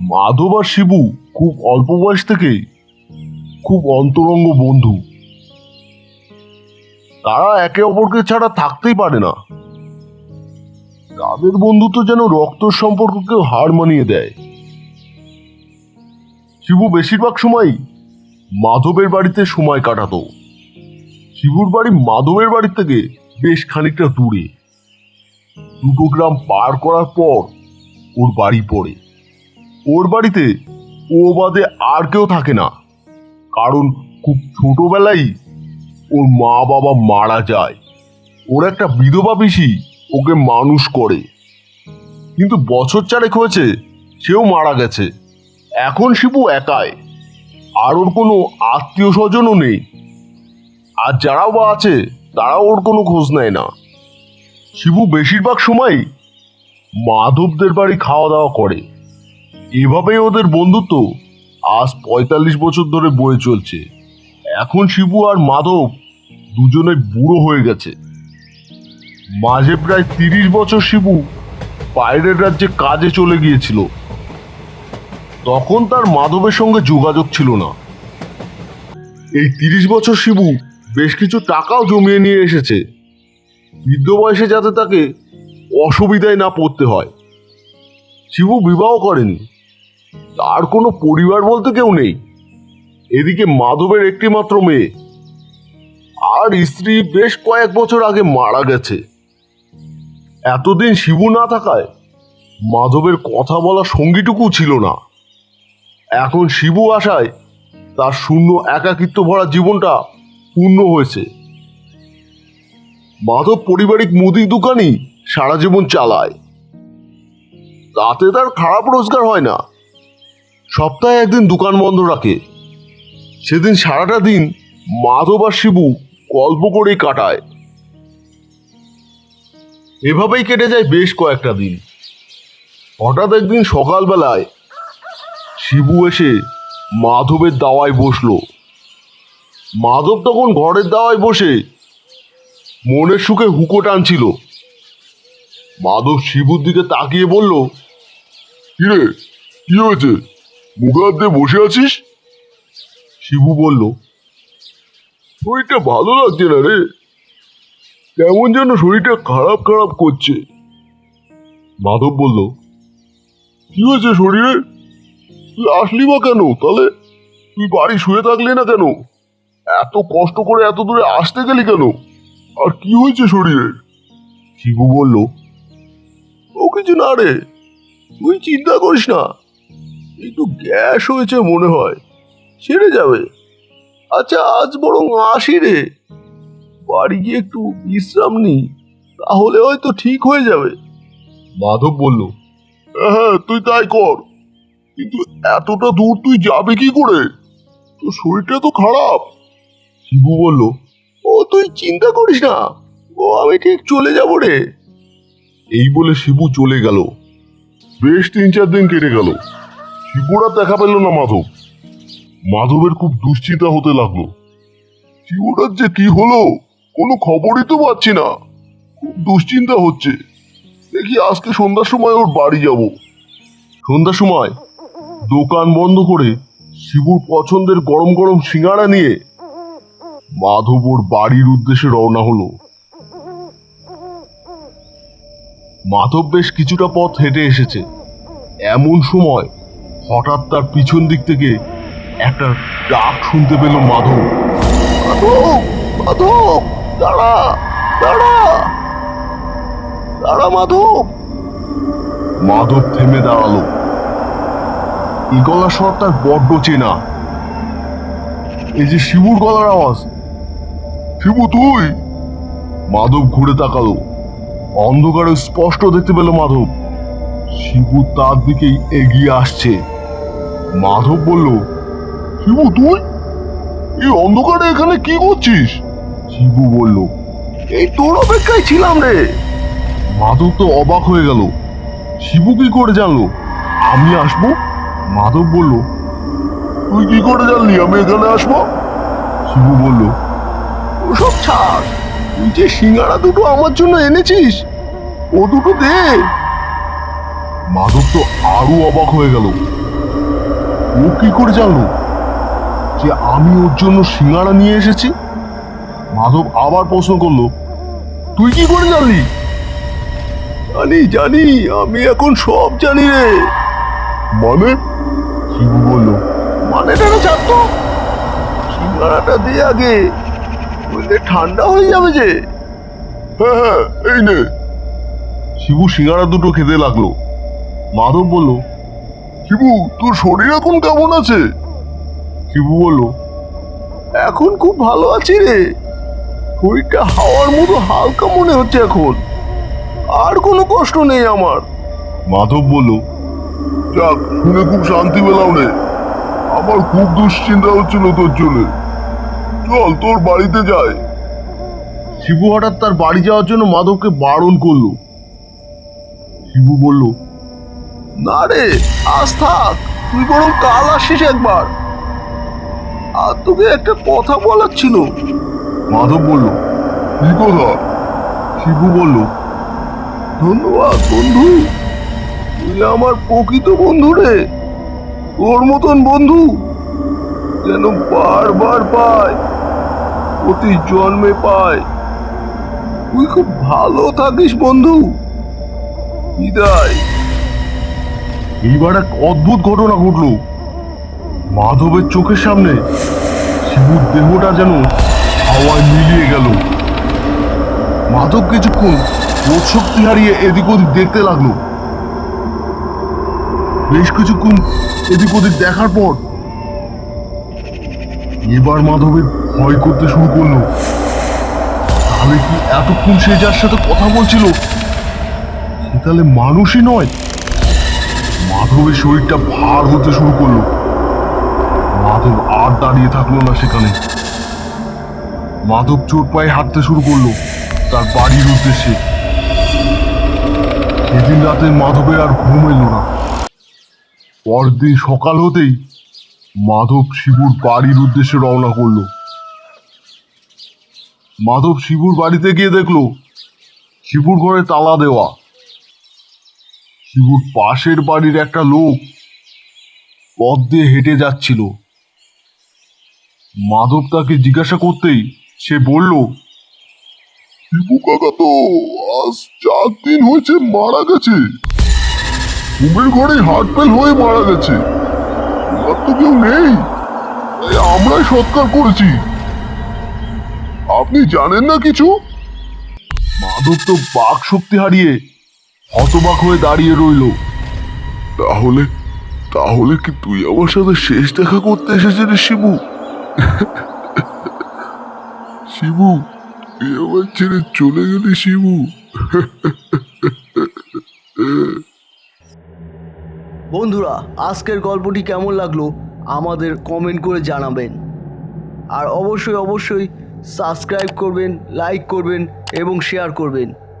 মাধব আর শিবু খুব অল্প বয়স থেকেই খুব অন্তরঙ্গ বন্ধু। তারা একে অপরকে ছাড়া থাকতেই পারে না। তাদের বন্ধুত্ব যেন রক্তর সম্পর্ককেও হার মানিয়ে দেয়। শিবু বেশিরভাগ সময়ই মাধবের বাড়িতে সময় কাটাতো। শিবুর বাড়ি মাধবের বাড়ি থেকে বেশ খানিকটা দূরে। দুটো গ্রাম পার করার পর ওর বাড়ি পড়ে। ওর বাড়িতে ও বাদে আর কেউ থাকে না। কারণ খুব ছোটবেলায় ওর মা বাবা মারা যায়। ওর একটা বিধবা পিসি ওকে মানুষ করে। কিন্তু বছর চারেক হয়েছে, সেও মারা গেছে। এখন শিবু একাই। আর ওর কোনো আত্মীয় স্বজনও নেই। আর যারাও বা আছে, তারাও ওর কোনো খোঁজ নেয় না। শিবু বেশিরভাগ সময় মাধবদের বাড়ি খাওয়া দাওয়া করে। এভাবেই ওদের বন্ধুত্ব। আজ পঁয়তাল্লিশ বছর ধরে বয়ে চলছে। এখন শিবু আর মাধব দুজনে বুড়ো হয়ে গেছে। মাঝে প্রায় তিরিশ বছর শিবু বাইরের রাজ্যে কাজে চলে গিয়েছিল। তখন তার মাধবের সঙ্গে যোগাযোগ ছিল না। এই তিরিশ বছর শিবু বেশ কিছু টাকাও জমিয়ে নিয়ে এসেছে। বৃদ্ধ বয়সে যাতে তাকে অসুবিধায় না পড়তে হয়। শিবু বিবাহ করেনি। তার কোনো পরিবার বলতে কেউ নেই। এদিকে মাধবের একটি মাত্র মেয়ে। আর স্ত্রী বেশ কয়েক বছর আগে মারা গেছে। এতদিন শিবু না থাকায় মাধবের কথা বলা সঙ্গীটুকু ছিল না। এখন শিবু আসায় তার শূন্য একাকিত্ব ভরা জীবনটা পূর্ণ হয়েছে। মাধব পারিবারিক মুদির দোকানই সারা জীবন চালায়। তাতে তার খারাপ রোজগার হয় না। সপ্তাহে একদিন দোকান বন্ধ রাখে। সেদিন সারাটা দিন মাধব আর শিবু গল্প করেই কাটায়। এভাবেই কেটে যায় বেশ কয়েকটা দিন। হঠাৎ একদিন সকালবেলায় শিবু এসে মাধবের দাওয়ায় বসল। মাধব তখন ঘরের দাওয়ায় বসে মনের সুখে হুকো টানছিল। মাধব শিবুর দিকে তাকিয়ে বলল, কিরে, কি হয়েছে? মুখে হাত দিয়ে বসে আছিস? শিবু বলল, শরীরটা ভালো লাগছে না রে। কেমন যেন শরীরটা খারাপ খারাপ করছে। মাধব বলল, কি হয়েছে শরীরে? তুই আসলি বা কেন? তাহলে তুই বাড়ি শুয়ে থাকলি না কেন? এত কষ্ট করে এত দূরে আসতে গেলি কেন? আর কি হয়েছে শরীরে? শিবু বলল ও কিছু না রে, তুই চিন্তা করিস না। একটু গ্যাস হয়েছে মনে হয়। ছেড়ে যাবে। আচ্ছা আজ বরং আসি রে। বাড়ি গিয়ে একটু বিশ্রাম নি তাহলে হয়তো ঠিক হয়ে যাবে। মাধব বলল হ্যাঁ তুই তাই কর। কিন্তু এতটা দূর তুই যাবে কি করে? তোর শরীরটা তো খারাপ। শিবু বলল ও তুই চিন্তা করিস না। ও আমি ঠিক চলে যাব রে। এই বলে শিবু চলে গেল। বেশ তিন চার দিন কেটে গেল। শিবুরা দেখা পেল না মাধব। মাধবের খুব দুশ্চিন্তা হতে লাগল। শিবুটার যে কি হলো, কোনো খবরই তো পাচ্ছি না। খুব দুশ্চিন্তা হচ্ছে। দেখি আজকে সন্ধ্যার সময় ওর বাড়ি যাব। সন্ধ্যার সময় দোকান বন্ধ করে শিবুর পছন্দের গরম গরম সিঙ্গাড়া নিয়ে মাধব ওর বাড়ির উদ্দেশ্যে রওনা হলো। মাধব বেশ কিছুটা পথ হেঁটে এসেছে। এমন সময় হঠাৎ তার পিছন দিক থেকে একটা ডাক শুনতে পেল মাধব। মাধব মাধব, দাঁড়া দাঁড়া। দাঁড়া মাধব। মাধব থেমে দাঁড়াল। এই গলার স্বর তার বড্ড চেনা। এই যে শিবুর গলার আওয়াজ। শিবু তুই? মাধব ঘুরে তাকালো। অন্ধকারে স্পষ্ট দেখতে পেল মাধব। শিবু তার দিকেই এগিয়ে আসছে। মাধব বলল, শিবু, তুই? এই অন্ধকারে এখানে কি করছিস? শিবু বলল, এই তোর অপেক্ষায় ছিলাম রে। মাধব তো অবাক হয়ে গেল। শিবু কি করে জানলো? আমি আসব? মাধব বলল, তুই কি করে জানলি? আমি এখানে আসব? শিবু বলল, ওসব ছাড়। তুই যে সিঙ্গারা দুটো আমার জন্য এনেছিস, ও দুটো দে। মাধব তো আরও অবাক হয়ে গেল। ও কি করে জানলো? যে আমি ওর জন্য সিঙ্গারা নিয়ে এসেছি? মাধব আবার প্রশ্ন করল, তুই কি করে জানলি? জানি জানি, আমি এখন সব জানি রে। মানে? শিবু বলল মানে না ছাড় তো সিঙ্গারাটা দিয়ে আগে, বললে ঠান্ডা হয়ে যাবে যে। হ্যাঁ হ্যাঁ এই নে। শিবু সিঙ্গারা দুটো খেতে লাগল। মাধব বলল শিবু তোর শরীর এখন কেমন আছে? শিবু বলল এখন খুব ভালো আছি রে। শরীরটা হাওয়ার মতো হালকা মনে হচ্ছে এখন। আর কোনো কষ্ট নেই আমার। মাধব বলল যাক শুনে খুব শান্তি পেলাম রে। আমার খুব দুশ্চিন্তা হচ্ছিল তোর জন্য। চল তোর বাড়িতে যাই। শিবু হঠাৎ তার বাড়ি যাওয়ার জন্য মাধবকে বারণ করল। শিবু বলল না রে আজ থাক তুই বরং কাল আসিস একবার। আর তোকে একটা কথা বলার ছিল। মাধব বলল কি কথা? শিবু বলল ধন্যবাদ বন্ধু। তুই আমার প্রকৃত বন্ধু রে। তোর মতন বন্ধু যেন বারবার পায় প্রতি জন্মে পায়। তুই খুব ভালো থাকিস বন্ধু। বিদায়। এইবার এক অদ্ভুত ঘটনা ঘটলো। মাধবের চোখের সামনে শিবুর দেহটা যেন হাওয়ায় মিলিয়ে গেল। মাধব কিছুক্ষণ শক্তি হারিয়ে এদিক ওদিক দেখতে লাগল। বেশ কিছুক্ষণ এদিক ওদিক দেখার পর এবার মাধবের ভয় করতে শুরু করল। তাহলে কি এতক্ষণ সে যার সাথে কথা বলছিল, সে তাহলে মানুষই নয়? মাধবের শরীরটা ভার হতে শুরু করল। মাধব আর দাঁড়িয়ে থাকল না সেখানে। মাধব চোর পায়ে হাঁটতে শুরু করল, তার বাড়ির উদ্দেশ্যে। সেদিন রাতে মাধবের আর ঘুম এলো না। পরদিন সকাল হতেই মাধব শিবুর বাড়ির উদ্দেশ্যে রওনা করল। মাধব শিবুর বাড়িতে গিয়ে দেখল, শিবুর ঘরে তালা দেওয়া। শিবুর পাশের বাড়ির একটা লোক পথ দিয়ে হেঁটে যাচ্ছিল। মাধব তাকে জিজ্ঞাসা করতেই সে বলল শিবু কাকা তো আজ চার দিন হয়েছে মারা গেছে। ঘুমের ঘরে হার্ট ফেল হয়ে মারা গেছে। আর তো কেউ নেই। আমরাই সৎকার করেছি। আপনি জানেন না কিছু? মাধব তো বাক শক্তি হারিয়ে হতবাক হয়ে দাঁড়িয়ে রইল। তাহলে তাহলে কি তুই আমার সাথে শেষ দেখা করতে এসেছিস শিবু? শিবু, তুই আমার ছেড়ে চলে গেলি, শিবু। বন্ধুরা, আজকের গল্পটি কেমন লাগল আমাদের কমেন্ট করে জানাবেন। আর অবশ্যই অবশ্যই সাবস্ক্রাইব করবেন লাইক করবেন এবং শেয়ার করবেন।